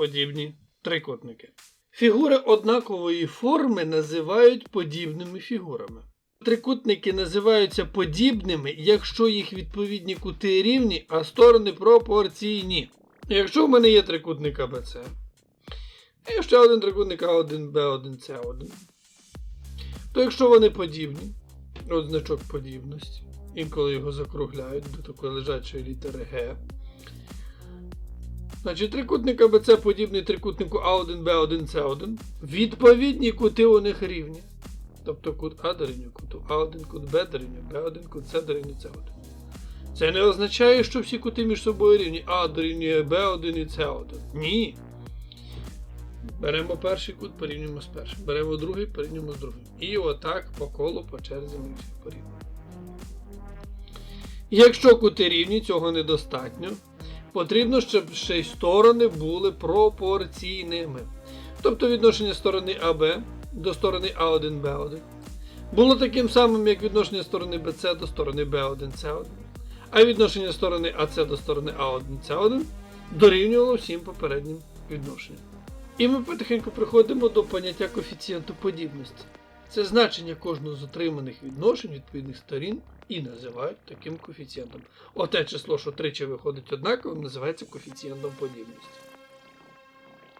подібні трикутники. Фігури однакової форми називають подібними фігурами. Трикутники називаються подібними, якщо їх відповідні кути рівні, а сторони пропорційні. Якщо в мене є трикутник АБЦ, і ще один трикутник А1, Б1, С1, то якщо вони подібні, от значок подібності, інколи його закругляють до такої лежачої літери Г. Значить, трикутник АБЦ подібний трикутнику А1, Б1, С1. Відповідні кути у них рівні. Тобто кут А дорівнює куту А1, кут Б дорівнює Б1, кут С дорівнює С1. Це не означає, що всі кути між собою рівні. А дорівнює Б1 і С1. Ні. Беремо перший кут, порівнюємо з першим. Беремо другий, порівнюємо з другим. І отак по колу, по черзі ми всіх порівнюємо. Якщо кути рівні, цього недостатньо. Потрібно, щоб ще й сторони були пропорційними. Тобто відношення сторони АБ до сторони А1, Б1 було таким самим, як відношення сторони BC до сторони B1, C1. А відношення сторони АС до сторони А1, С1 дорівнювало всім попереднім відношенням. І ми потихеньку приходимо до поняття коефіцієнту подібності. Це значення кожного з отриманих відношень відповідних сторін і називають таким коефіцієнтом. Оте число, що тричі виходить однаковим, називається коефіцієнтом подібності.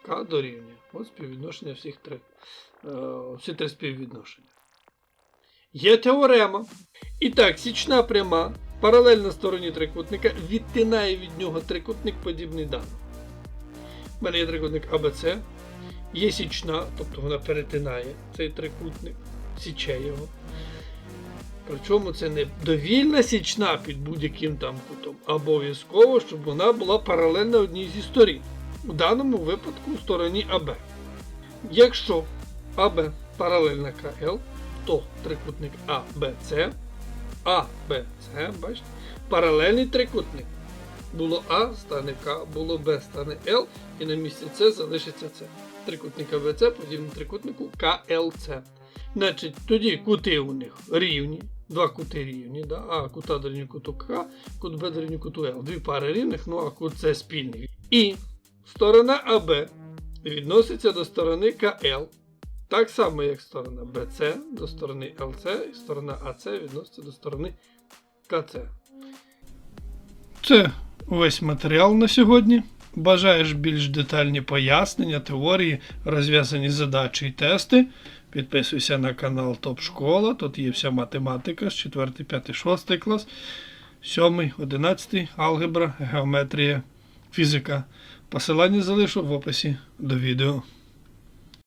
К дорівнює. От співвідношення всіх три, е, всі три співвідношення. Є теорема. І так, січна пряма, паралельна стороні трикутника, відтинає від нього трикутник подібний даний. У мене є трикутник АБЦ, є січна, тобто вона перетинає цей трикутник, січе його. Причому це не довільна січна під будь-яким там кутом, обов'язково, щоб вона була паралельна одній зі сторін. У даному випадку стороні АБ. Якщо АБ паралельна КЛ, то трикутник АБЦ, АБЦ, бачите, паралельний трикутник. Було А, стане К, було Б, стане Л, і на місці С залишиться С. Трикутник АБЦ подібний трикутнику КЛЦ. Значить, тоді кути у них рівні, два кути рівні, да? а кута дорівнює куту К, кут Б дорівнює куту Л. Дві пари рівних, ну а кут С спільний. І сторона АБ відноситься до сторони КЛ. Так само, як сторона BC до сторони LC, і сторона АС відноситься до сторони КЦ. Це весь матеріал на сьогодні. Бажаєш більш детальні пояснення, теорії, розв'язані задачі і тести. Підписуйся на канал Топ Школа. Тут є вся математика з 4, 5, 6 клас, 7, 11, алгебра, геометрія, фізика. Посилання залишу в описі до відео.